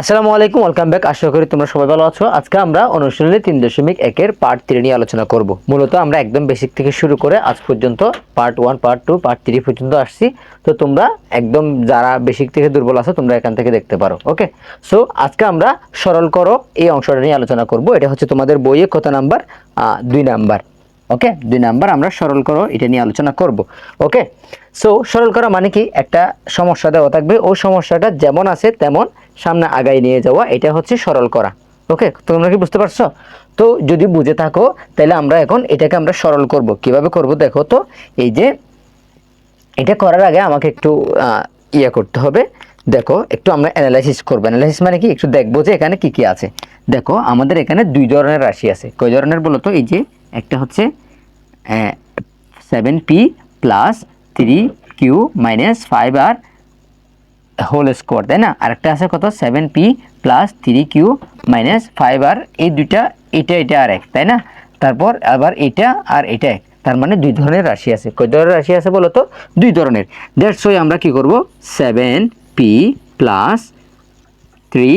আসসালামু আলাইকুম, welcome back. আশা করি তোমরা সবাই ভালো আছো। আজকে আমরা অনুশীলনী তিন দশমিক একের পার্ট থ্রি নিয়ে আলোচনা করব। মূলত আমরা একদম বেসিক থেকে শুরু করে আজ পর্যন্ত part one part two part three পর্যন্ত আসছি। তো তোমরা একদম যারা বেসিক থেকে দুর্বল আছো, তোমরা এখান থেকে দেখতে পারো ওকে সো আজকে আমরা সরল করো এই অংশটা নিয়ে আলোচনা করব। এটা হচ্ছে তোমাদের বইয়ে কত নাম্বার? দুই নাম্বার। ওকে দুই নাম্বার আমরা সরল করো, এটা নিয়ে আলোচনা করব। ওকে সো সরল করা মানে কি? একটা সমস্যা দেওয়া থাকবে। ওই সমস্যাটা যেমন আছে তেমন সামনে আগাই নিয়ে যাওয়া, এটা হচ্ছে সরল করা। ওকে তোমরা কি বুঝতে পারছ? তো যদি বুঝে থাকো, তাহলে আমরা এখন এটাকে আমরা সরল করব। কীভাবে করব দেখো তো? এই যে, এটা করার আগে আমাকে একটু ইয়ে করতে হবে। দেখো, একটু আমরা অ্যানালাইসিস করব। অ্যানালাইসিস মানে কি? একটু দেখব যে এখানে কি কি আছে। দেখো, আমাদের এখানে দুই ধরনের রাশি আছে। কয় ধরনের বলো তো এই যে একটা হচ্ছে seven P plus three Q minus five R whole square তাই না? আরেকটা আছে কত? Seven P plus three Q minus five R এই দুইটা, এটা এটা আর এক, তাই না? তারপর আবার এটা আর এটা এক, তার মানে দুই ধরনের রাশি আছে। কয় ধরনের রাশি আছে বলো তো? দুই ধরনের। ওই আমরা কি করব? Seven P plus three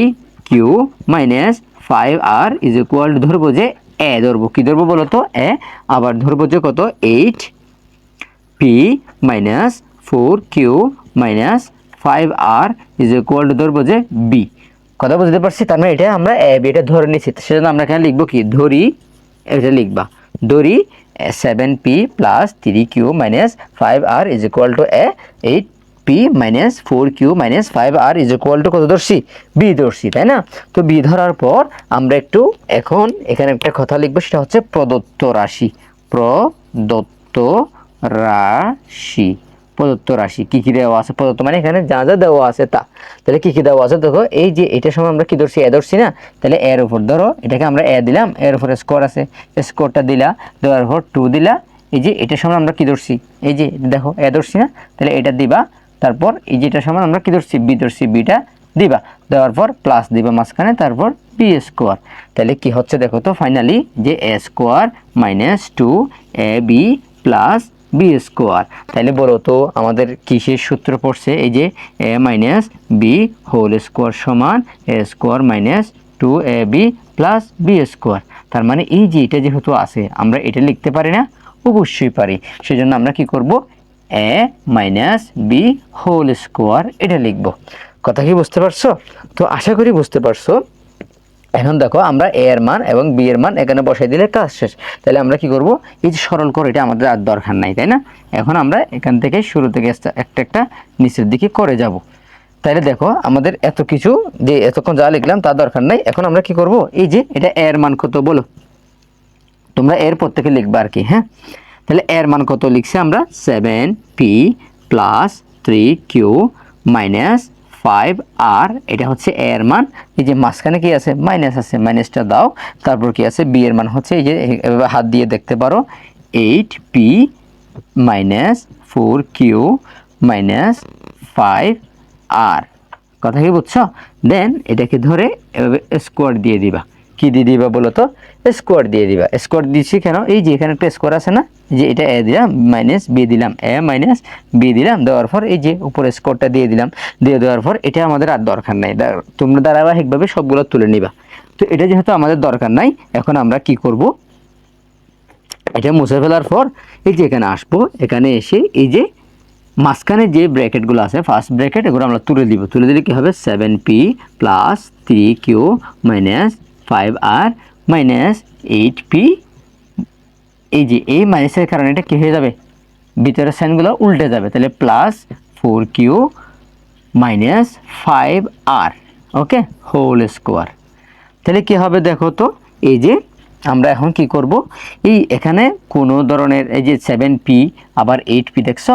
Q minus five R is equal ধরবো যে এ ধরবো, কি ধরবো বলো তো? এ, আবার ধরবো যে কত? Eight P minus four Q minus five R is equal to ধরবো যে বি কথা বুঝতে পারছি? তার মানে এটা আমরা এ বি এটা ধরে নিচ্ছি সেজন্য আমরা এখানে লিখব কি? ধরি, এটা লিখবা। ধরি seven P plus three Q minus five R is equal to A eight P minus four Q minus five R is equal to কত ধরছি? বি ধরছি, তাই না? তো বি ধরার পর আমরা একটু এখন এখানে একটা কথা লিখব, সেটা হচ্ছে প্রদত্ত রাশি। প্রদত্ত রাশি। প্রদত্ত রাশি। কি কি দেওয়া আছে? প্রদত্ত মানে এখানে যা যা দেওয়া আছে তা। তাহলে কি কি দেওয়া আছে? দেখো, এই যে এটার সময় আমরা কি ধরছি? এ ধরছি না? তাহলে এর উপর ধরো, এটাকে আমরা এ দিলাম এর উপরে স্কোর আছে। স্কোরটা দিলা, দেওয়ার পর টু দিলা। এই যে এটার সময় আমরা কি ধরছি? এই যে দেখো এ ধরছি না? তাহলে এটা দিবা তারপর এই যেটার সমান আমরা কি ধরছি? বি ধরছি বিটা দিবা। দেওয়ার পর প্লাস দিবা মাঝখানে, তারপর বি স্কোয়ার তাহলে কি হচ্ছে দেখো তো ফাইনালি যে A square minus two A B plus B square তাহলে বলো তো, আমাদের কিসের সূত্র পড়ছে? এই যে A minus B whole square সমান A square minus two A B plus B square তার মানে এই যে এটা যেহেতু আছে, আমরা এটা লিখতে পারি না? অবশ্যই পারি। সেজন্য আমরা কি করব? A minus B whole square এটা লিখব। কথা কি বুঝতে পারছ? তো আশা করি বুঝতে পারছ। এখন দেখো, আমরা এ এর মান এবং বি এর মান এখানে বসাই দিলে কাজ শেষ। তাহলে আমরা কি করব? এই যে সরল করে, এটা আমাদের আর দরকার নাই, তাই না? এখন আমরা এখান থেকে শুরু থেকে একটা একটা নিচের দিকে করে যাব। তাহলে দেখো, আমাদের এত কিছু যে এতক্ষণ যা লিখলাম তার দরকার নাই। এখন আমরা কি করব? এই যে, এটা এর মান কত বলো? তোমরা এর প্রত্যেকে লিখবা আর কি হ্যাঁ? তাহলে এর মান কত লিখছি আমরা? Seven P plus three Q minus five R এটা হচ্ছে এ এর মান। এই যে মাঝখানে কি আছে? মাইনাস আছে। মাইনাসটা দাও। তারপর কি আছে? বি এর মান হচ্ছে এই যে এভাবে হাত দিয়ে দেখতে পারো। Eight P minus four Q minus five R কথা কি বুঝছ? দেন এটাকে ধরে এভাবে স্কোয়ার দিয়ে দিবা। কি দিয়ে দিবা বলো তো? স্কোয়ার দিয়ে দিবা। স্কোয়ার দিচ্ছি কেন? এই যে এখানে একটা স্কোয়ার আছে না? যে এটা এ দিলাম মাইনাস বি দিলাম, এ মাইনাস বি দিলাম, দেওয়ার পর এই যে উপরে স্কোয়ারটা দিয়ে দিলাম, দিয়ে দেওয়ার পর এটা আমাদের আর দরকার নাই। তোমরা ধারাবাহিকভাবে সবগুলো তুলে নিবা। তো এটা যেহেতু আমাদের দরকার নাই, এখন আমরা কি করব? এটা মুছে ফেলার পর এই যে এখানে আসব, এখানে এসে এই যে মাঝখানে যে ব্র্যাকেটগুলো আছে ফার্স্ট ব্র্যাকেট এগুলো আমরা তুলে দিব। তুলে দিলে কি হবে? Seven P plus three Q minus five R minus eight P, এই যে এই মাইনাসের কারণে এটা কী হয়ে যাবে? ভিতরের সাইনগুলো উল্টে যাবে। তাহলে plus four Q minus five R okay whole square তাহলে কি হবে দেখো তো? এই যে আমরা এখন কি করব? এই এখানে কোনো ধরনের এই যে সেভেন পি আবার এইট পি দেখছ?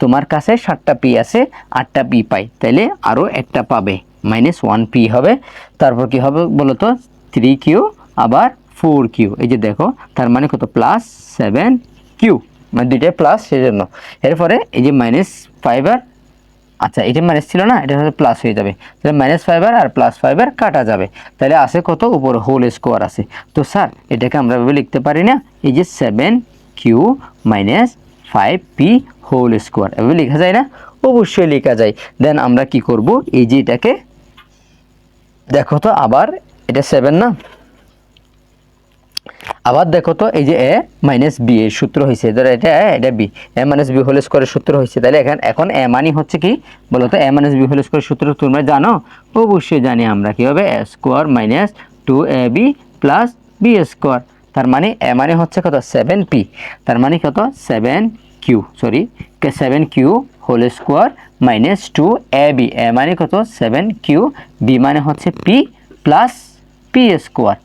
তোমার কাছে সাতটা পি আছে, আটটা পি পাই। তাইলে আরও একটা পাবে। মাইনাস ওয়ান পি হবে। তারপর কি হবে বলো তো? থ্রি কিউ আবার ফোর কিউ এই যে দেখো, তার মানে কত? প্লাস সেভেন কিউ মানে দুইটাই প্লাস সেজন্য। এরপরে এই যে মাইনাস ফাইভ আর আচ্ছা এটা মাইনাস ছিল না, এটা হচ্ছে প্লাস হয়ে যাবে। তাহলে মাইনাস ফাইবার আর প্লাস ফাইবার কাটা যাবে। তাহলে আছে কত? উপরে হোল স্কোয়ার আছে। তো স্যার এটাকে আমরা এভাবে লিখতে পারি না। এই যে seven Q minus five P whole square এভাবে লেখা যায় না? অবশ্যই লেখা যায়। দেন আমরা কি করব? এই যে এটাকে, দেখো তো, আবার এটা সেভেন না? আবার দেখো তো, এই যে এ মাইনাস বি এর সূত্র হয়েছে ধরো এটা এটা B A minus B whole স্কোয়ারের সূত্র হয়েছে তাহলে এখন এখন এ মানি হচ্ছে কি? বলো তো, এ মাইনাস বি হোল স্কোয়ারের সূত্র তোমরা জানো? অবশ্যই জানি আমরা কি হবে। A square minus two A B plus B square তার মানে এ মানে হচ্ছে কত? সেভেন পি তার মানে কত? Seven Q sorry seven Q whole square minus two A B A মানে কত? সেভেন কিউ বি মানে হচ্ছে পি প্লাস পি স্কোয়ার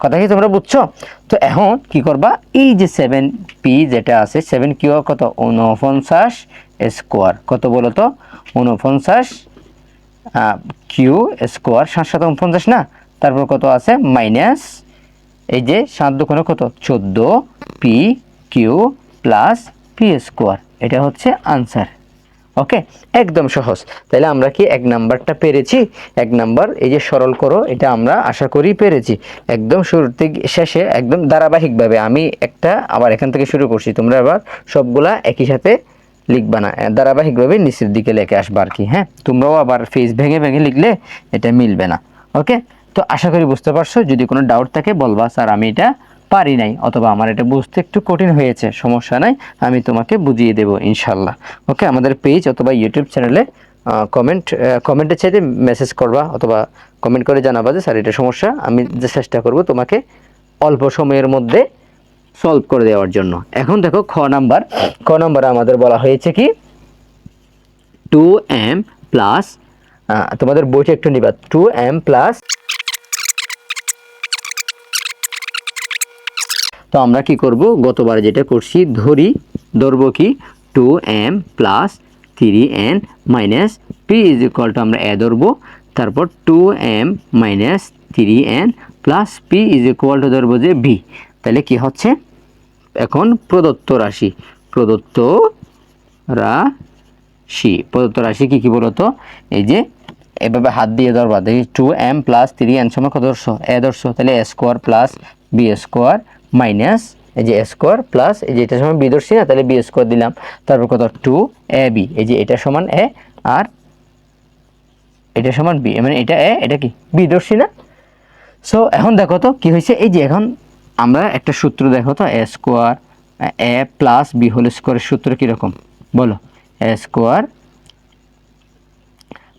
কথা কি তোমরা বুঝছ? তো এখন কি করবা? এই যে সেভেন পি যেটা আছে সেভেন কিউ কত? উনপঞ্চাশ স্কোয়ার কত বলো তো? উনপঞ্চাশ কিউ স্কোয়ার সাত সাত উনপঞ্চাশ না? তারপর কত আছে? মাইনাস এই যে সাত দুকোণে কত? চোদ্দ P Q plus P square এটা হচ্ছে আনসার ওকে একদম সহজ। তাহলে আমরা কি এক নাম্বারটা পেরেছি? এক নাম্বার, এই যে সরল করো, এটা আমরা আশা করি পেরেছি। একদম শুরুতে গি- শেষে, একদম ধারাবাহিকভাবে আমি একটা আবার এখান থেকে শুরু করছি। তোমরা আবার সবগুলা একই সাথে লিখবা না। ধারাবাহিকভাবে নিচের দিকে লেখে আসবা আর কি হ্যাঁ? তোমরাও আবার ফেস ভেঙে ভেঙে লিখলে এটা মিলবে না। ওকে তো আশা করি বুঝতে পারছ। যদি কোনো ডাউট থাকে বলবা স্যার আমি এটা পারি নাই, অথবা আমার এটা বুঝতে একটু কঠিন হয়েছে, সমস্যা নাই, আমি তোমাকে বুঝিয়ে দেবো, ইনশাল্লাহ। ওকে, আমাদের পেজ অথবা ইউটিউব চ্যানেলে কমেন্ট কমেন্টের চাইতে মেসেজ করবা, অথবা কমেন্ট করে জানাবা যে, স্যার, এটা সমস্যা, আমি যে চেষ্টা করব তোমাকে অল্প সময়ের মধ্যে সলভ করে দেওয়ার জন্য। এখন দেখো, খ নাম্বার। খ নাম্বারে আমাদের বলা হয়েছে কি? টু এম প্লাস তোমাদের বইটা একটু নিবা। টু এম প্লাস তো আমরা কি করব? গতবার যেটা করছি, ধরি, ধরব কি? Two M plus three N minus P is equal to আমরা এ ধরবো। তারপর two M minus three N plus P is equal to ধরবো যে বি তাহলে কি হচ্ছে? এখন প্রদত্ত রাশি। প্রদত্ত রাশি। প্রদত্ত রাশি কি কি বলতো? এই যে, এভাবে হাত দিয়ে ধরবা। দেখি two M plus three N সময় কত ধরছো? এ ধরছো। তাহলে A square plus B square minus এই যে স্কোয়ার প্লাস এই যে এটা সমান বি ধরছি না, তাহলে বি স্কোয়ার দিলাম। তারপর কত? Two A B. এই যে এটা সমান এ আর এটা সমান বি। মানে এটা এ, এটা কি? বি ধরছি না। সো এখন দেখো তো কি হয়েছে? এই যে এখন আমরা একটা সূত্র দেখো তো, A square, A plus B whole স্কোয়ারের সূত্র কীরকম? বলো। A square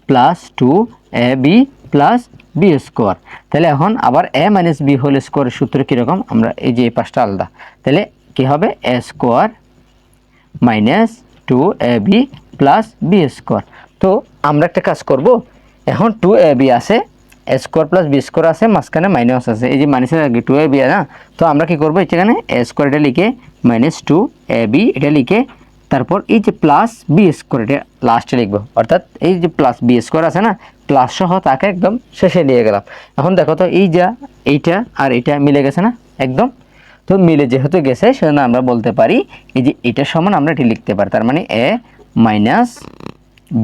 plus two A B plus B square তাহলে এখন আবার এ মাইনাস বি হোল স্কোয়ারের সূত্র কীরকম আমরা এই যে এই পাশটা আলাদা। তাহলে কি হবে? A square minus two A B plus B square তো আমরা একটা কাজ করব। এখন টু এ বি আছে A square plus B square আছে, মাঝখানে মাইনাস আছে। এই যে মাইনাসের আগে টু এ বি না? তো আমরা কি করব? এখানে এ স্কোয়ার এটা লিখে মাইনাস টু এ বি এটা লিখে তারপর এই যে প্লাস বি স্কোয়ার এটা লাস্টে লিখব। অর্থাৎ এই যে প্লাস বি স্কোয়ার আছে না প্লাস সহ তাকে একদম শেষে নিয়ে গেলাম। এখন দেখো তো, এই যা, এইটা আর এটা মিলে গেছে না, একদম। তো মিলে যেহেতু গেছে, সেজন্য আমরা বলতে পারি, এই যে এটা সমান আমরা এটি লিখতে পারি, তার মানে A minus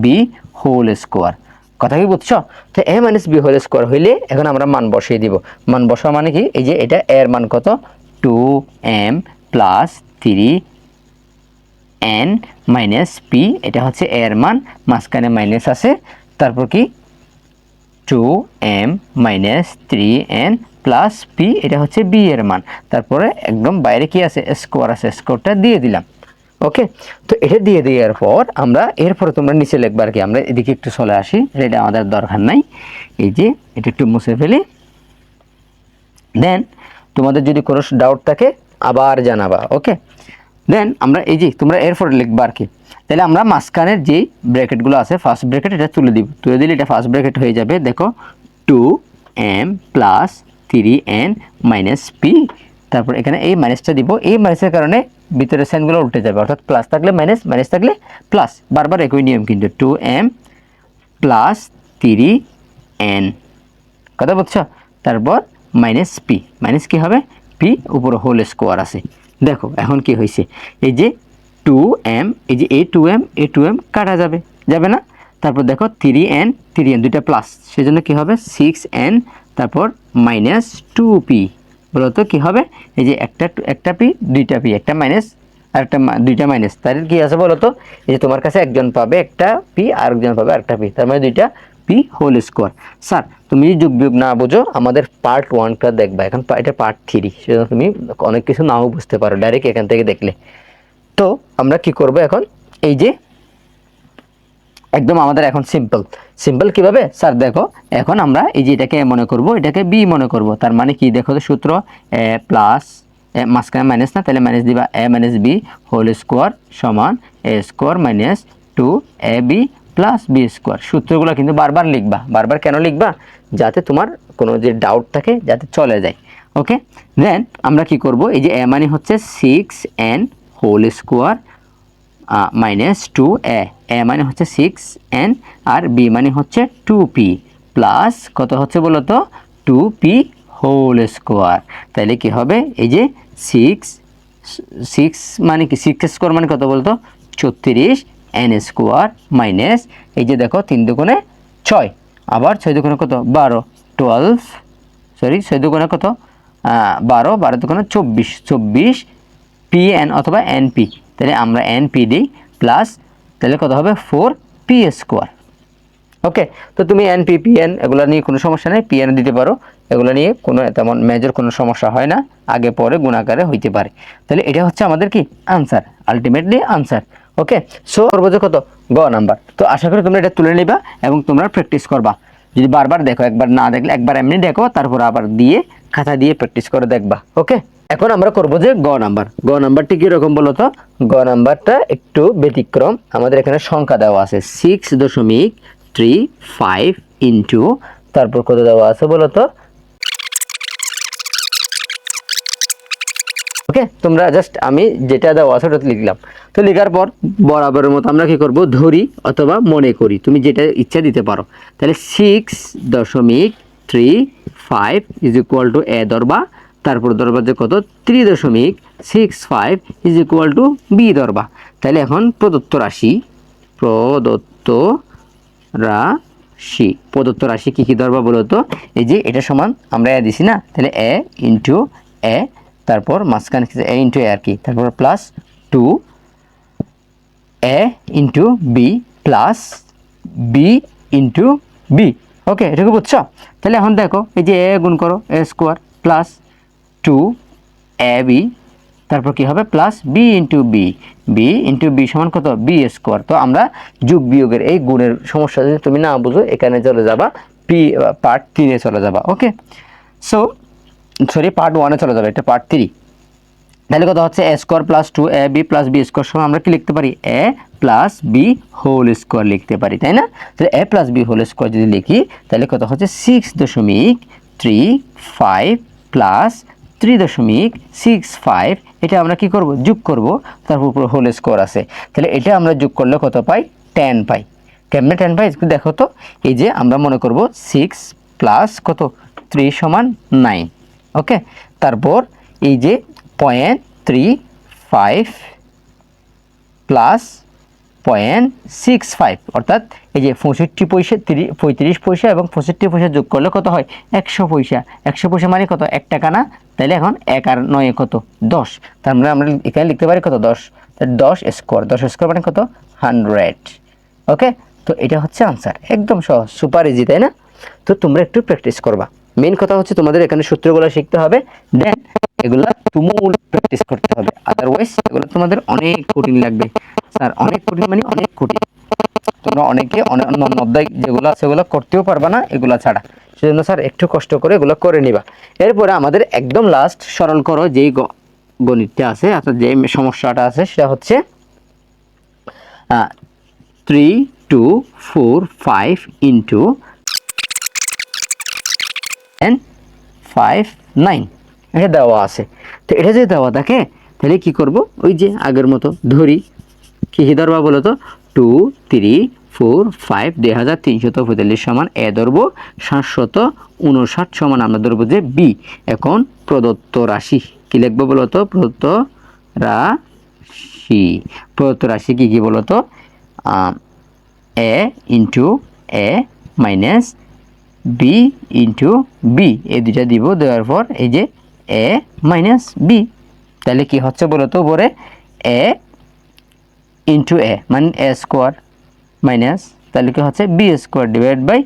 B whole square কথা কি বুঝছ? তো A minus B whole square হইলে এখন আমরা মান বসিয়ে দিব। মান বসাও মানে কি? এই যে এটা এর মান কত? Two M plus three N minus P এটা হচ্ছে এর মান, মাঝখানে মাইনাস আছে, তারপর কি? Two M minus three N plus P এটা হচ্ছে বি এর মান। তারপরে একদম বাইরে কি আছে? স্কোয়ার আছে স্কোয়ারটা দিয়ে দিলাম। ওকে? তো এটা দিয়ে দেওয়ার পর আমরা, এরপরে তোমরা নিচে লিখবা আর কি। আমরা এদিকে একটু চলে আসি এটা আমাদের দরকার নাই। এই যে, এটা একটু মুছে ফেলি। দেন তোমাদের যদি কোনো ডাউট থাকে, আবার জানাবা, ওকে? দেন আমরা এই যে তোমরা এরপরে লিখবা আর কি। তাহলে আমরা মাঝখানের যে ব্র্যাকেটগুলো আছে ফার্স্ট ব্র্যাকেট এটা তুলে দিব। তুলে দিলে এটা ফার্স্ট ব্র্যাকেট হয়ে যাবে, দেখো two M plus three N minus P তারপর এখানে এই মাইনাসটা দিব। এই মাইনাসের কারণে ভিতরে সাইনগুলো উল্টে যাবে। অর্থাৎ প্লাস থাকলে মাইনাস মাইনাস থাকলে প্লাস বারবার একই নিয়ম কিন্তু two M plus three N কথা বুঝছ তারপর মাইনাস পি মাইনাস কী হবে? পি উপরে হোল স্কোয়ার আছে। দেখো, এখন কি হয়েছে? এই যে টু এম এই যে A two M A two M কাটা যাবে। যাবে না? তারপর দেখো থ্রি এন থ্রি এন দুইটা প্লাস সেজন্য কি হবে? সিক্স এন তারপর মাইনাস টু পি বলতো কী হবে? এই যে একটা একটা পি দুইটা পি একটা মাইনাস আর একটা দুইটা মাইনাস তার কি আছে বলো তো এই যে তোমার কাছে একজন পাবে একটা পি আর একজন পাবে আরেকটা পি তার মানে দুইটা পি হোল স্কোয়ার স্যার তুমি যদি যোগ বিয়োগ না বোঝো, আমাদের পার্ট ওয়ানটা দেখবা। এখন এটা পার্ট থ্রি সেজন্য তুমি অনেক কিছু নাও বুঝতে পারো ডাইরেক্ট এখান থেকে দেখলে। তো আমরা কি করব এখন? এই যে, একদম আমাদের এখন সিম্পল সিম্পল কীভাবে? স্যার দেখো, এখন আমরা এই যে এটাকে মনে করব, এটাকে বি মনে করব। তার মানে কি? দেখো তো সূত্র, এ প্লাস মাঝখানে মাইনাস না, তাহলে মাইনাস দিবা, A minus B whole square সমান A square minus two A B plus B square সূত্রগুলো কিন্তু বারবার লিখবা, বারবার কেন লিখবা? যাতে তোমার কোনো যে ডাউট থাকে, যাতে চলে যায়। ওকে দেন আমরা কি করব? এই যে এ মানে হচ্ছে six N whole square minus two A A মানে হচ্ছে সিক্স এন আর বি মানে হচ্ছে টু পি প্লাস কত হচ্ছে বলো তো? টু পি হোল স্কোয়ার তাহলে কি হবে? এই যে সিক্স সিক্স মানে কি? সিক্স স্কোয়ার মানে কত বলতো ছত্রিশ এন স্কোয়ার মাইনাস এই যে দেখো, তিন দুগুণে ছয়। আবার ছয় দুগুণে কত? বারো। টুয়েলভ সরি ছয় দুগুণে কত? বারো বারো দুগুণে চব্বিশ। চব্বিশ পি এন অথবা এন পি তাহলে আমরা এন পি দিই প্লাস তাহলে কত হবে? ফোর পি স্কোয়ার ওকে তো তুমি এন পি পি এন এগুলো নিয়ে কোনো সমস্যা নেই। পি এন দিতে পারো। এগুলো নিয়ে কোনো তেমন মেজর কোনো সমস্যা হয় না। আগে পরে গুণাকারে হইতে পারে। তাহলে এটা হচ্ছে আমাদের কি? Answer ultimately answer okay so করব যে কত? গ নাম্বার। তো আশা করি তোমরা এটা তুলে নিবা এবং তোমরা প্র্যাকটিস করবা। যদি বারবার দেখো, একবার না দেখলে, একবার এমনি দেখো, তারপর আবার দিয়ে, খাতা দিয়ে প্র্যাকটিস করে দেখবা। ওকে এখন আমরা করব যে গ নাম্বার। গ নাম্বারটি কীরকম বলো তো? গ নাম্বারটা একটু ব্যতিক্রম। আমাদের এখানে সংখ্যা দেওয়া আছে সিক্স দশমিক থ্রি ফাইভ ইন্টু তারপর কত দেওয়া আছে বলো তো? ওকে তোমরা জাস্ট আমি যেটা দেওয়া আছে ওটা লিখলাম। তো লেখার পর বরাবরের মতো আমরা কি করব? ধরি অথবা মনে করি। তুমি যেটা ইচ্ছা দিতে পারো। তাহলে সিক্স দশমিক three five is equal to A দরবা, তারপর দরবার যে কত? থ্রি দশমিক six five is equal to B দরবা। তাহলে এখন প্রদত্ত রাশি প্রদত্ত রাশি। প্রদত্ত রাশি কী কী ধরবা বলো তো এই যে এটা সমান আমরা এ দিছি না? তাহলে এ ইন্টু এ তারপর মাঝখানে এ ইন্টু এ আর কি। তারপর plus two A into B plus B into B okay এটুকু বুঝছ? তাহলে এখন দেখো, এই যে এ গুণ করো A square plus two A B তারপর কি হবে? Plus B into B B into B সমান কত? বি স্কোয়ার তো আমরা যোগ বিয়োগের এই গুণের সমস্যা যদি তুমি না বুঝো, এখানে চলে যাবা পি পার্ট তিনে চলে যাবা। ওকে সো সরি পার্ট ওয়ানে চলে যাবে, এটা পার্ট থ্রি তাহলে কথা হচ্ছে A square plus two A B plus B square সমান আমরা কি লিখতে পারি? A plus B whole square লিখতে পারি, তাই না? তাহলে A plus B whole square যদি লিখি, তাহলে কথা হচ্ছে সিক্স দশমিক থ্রি ফাইভ প্লাস থ্রি দশমিক সিক্স ফাইভ এটা আমরা কি করব? যোগ করব, তারপর উপর হোল স্কোয়ার আছে। তাহলে এটা আমরা যোগ করলে কত পাই? টেন পাই। কেমনে টেন পাই? দেখো তো। এই যে আমরা মনে করব সিক্স প্লাস কত? থ্রি সমান নাইন ওকে তারপর এই যে point three five plus point six five অর্থাৎ এই যে পঁয়ষট্টি পয়সা তিরিশ পঁয়ত্রিশ পয়সা এবং পঁয়ষট্টি পয়সা যোগ করলে কত হয়? একশো পয়সা। একশো পয়সা মানে কত? এক টাকা না? তাহলে এখন এক আর নয় কত? দশ। তার মানে আমরা এখানে লিখতে পারি কত? দশ। দশ স্কোয়ার দশ স্কোয়ার মানে কত? হান্ড্রেড ওকে তো এটা হচ্ছে আনসার একদম সহজ। সুপার ইজি তাই না? তো তোমরা একটু প্র্যাকটিস করবা। মেন কথা হচ্ছে তোমাদের এখানে সূত্রগুলো শিখতে হবে দেন এগুলো তুমুল প্র্যাকটিস করতে হবে। আদারওয়াইজ এগুলো তোমাদের অনেক কঠিন লাগবে। স্যার অনেক কঠিন মানে অনেক কঠিন। তোমরা অনেকে অন্য অধ্যায় যেগুলো আছে সেগুলো করতেও পারবা না, এগুলো ছাড়া। সেজন্য স্যার একটু কষ্ট করে এগুলো করে নিবা। এরপরে আমাদের একদম লাস্ট স্মরণ করো যেই গণিতটা আছে, অর্থাৎ যে সমস্যাটা আছে, সেটা হচ্ছে three two four five into N five nine এটা দেওয়া আছে। তো এটা যদি দেওয়া থাকে, তাহলে কি করব? ওই যে আগের মতো ধরি। কি ধরবা বলো তো? টু থ্রি ফোর ফাইভ দুই হাজার তিনশত পঁয়তাল্লিশ সমান এ ধরবো। সাতশত উনষাট সমান আমরা ধরবো যে বি এখন প্রদত্ত রাশি কি লিখব বলো তো? প্রদত্ত রাশি। প্রদত্ত রাশি কি কি বলো তো? A into A minus B into B এই দুইটা দিব দেওয়ার পর এই যে এ মাইনাস বি তাহলে কি হচ্ছে বলো তো উপরে? এ ইন্টু এ মানে এ স্কোয়ার মাইনাস তাহলে কি হচ্ছে? B square divide by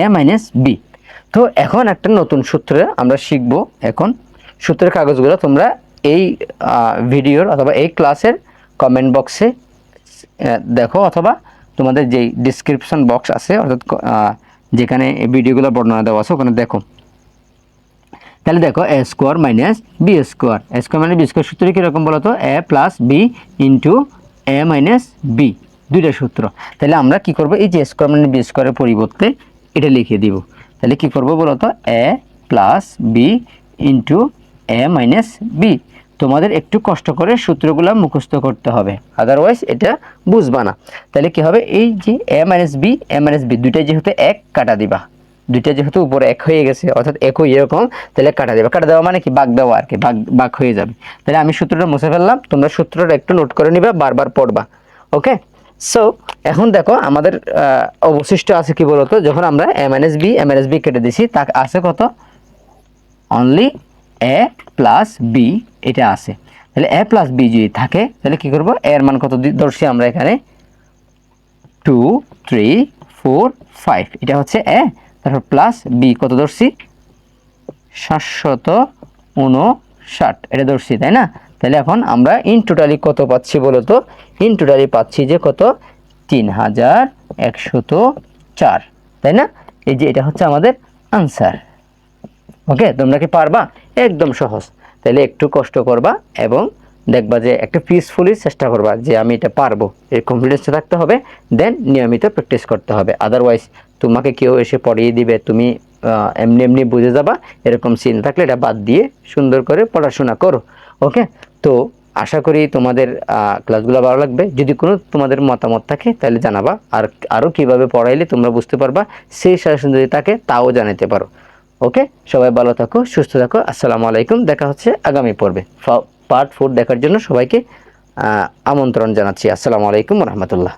A minus B তো এখন একটা নতুন সূত্রে আমরা শিখব এখন। সূত্রের কাগজগুলো তোমরা এই ভিডিওর অথবা এই ক্লাসের কমেন্ট বক্সে দেখো অথবা তোমাদের যেই ডিসক্রিপশন বক্স আছে, অর্থাৎ যেখানে ভিডিওগুলো বর্ণনা দেওয়া আছে, ওখানে দেখো। তাহলে দেখো, A square minus B square. A square minus B square সূত্র কীরকম বলো তো A plus B into A minus B, দুইটা সূত্র। তাহলে আমরা কি করব? এই যে স্কোয়ার মাইনাস বি স্কোয়ারের পরিবর্তে এটা লিখে দিব। তাহলে কি করব বলো তো A plus B into A minus B. তোমাদের একটু কষ্ট করে সূত্রগুলো মুখস্থ করতে হবে। আদারওয়াইজ এটা বুঝবা না। তাহলে কি হবে? এই যে A minus B A minus B দুইটাই যেহেতু এক, কাটা দিবা। দুইটা যেহেতু উপরে এক হয়ে গেছে, অর্থাৎ একই এরকম, তাহলে কাটা দেবে। কাটা দেওয়া মানে কি? বাঘ দেওয়া আর কি বাঘ বাঘ হয়ে যাবে। তাহলে আমি সূত্রটা মুছে ফেললাম, তোমরা সূত্রটা একটু নোট করে নিবা, বারবার পড়বা। ওকে সো এখন দেখো আমাদের অবশিষ্ট আছে কি বলতো? যখন আমরা M N S B M N S B কেটে দিছি তা আছে কত? অনলি এ প্লাস বি এটা আছে। তাহলে এ প্লাস বি যদি থাকে, তাহলে কি করব? এর মান কত ধরছি আমরা এখানে? টু থ্রি ফোর ফাইভ এটা হচ্ছে এ। তারপর প্লাস বি কত ধরছি? সাতশত উনষাট এটা ধরছি, তাই না? তাহলে এখন আমরা ইন টোটালি কত পাচ্ছি বলো তো? ইন টোটালি পাচ্ছি যে কত? তিন হাজার একশত চার। তাই না? এই যে এটা হচ্ছে আমাদের আনসার ওকে তোমরা কি পারবা? একদম সহজ। তাহলে একটু কষ্ট করবা এবং দেখবা যে একটা পিসফুলি চেষ্টা করবা যে আমি এটা পারব। এই কনফিডেন্সটা থাকতে হবে দেন নিয়মিত প্র্যাকটিস করতে হবে। আদারওয়াইজ তোমাকে কেউ এসে পড়িয়ে দিবে, তুমি এমনি এমনি বুঝে যাবা, এরকম চিন্তা থাকলে এটা বাদ দিয়ে সুন্দর করে পড়াশোনা করো। ওকে তো আশা করি তোমাদের ক্লাসগুলো ভালো লাগবে। যদি কোনো তোমাদের মতামত থাকে, তাহলে জানাবা। আর আরও কীভাবে পড়াইলে তোমরা বুঝতে পারবা, সেই সাজেশন যদি থাকে, তাও জানাতে পারো। ওকে? সবাই ভালো থাকো, সুস্থ থাকো, আসসালামু আলাইকুম। দেখা হচ্ছে আগামী পর্বে। পার্ট ফোর দেখার জন্য সবাইকে আমন্ত্রণ জানাচ্ছি। আসসালামু আলাইকুম রহমতুল্লাহ।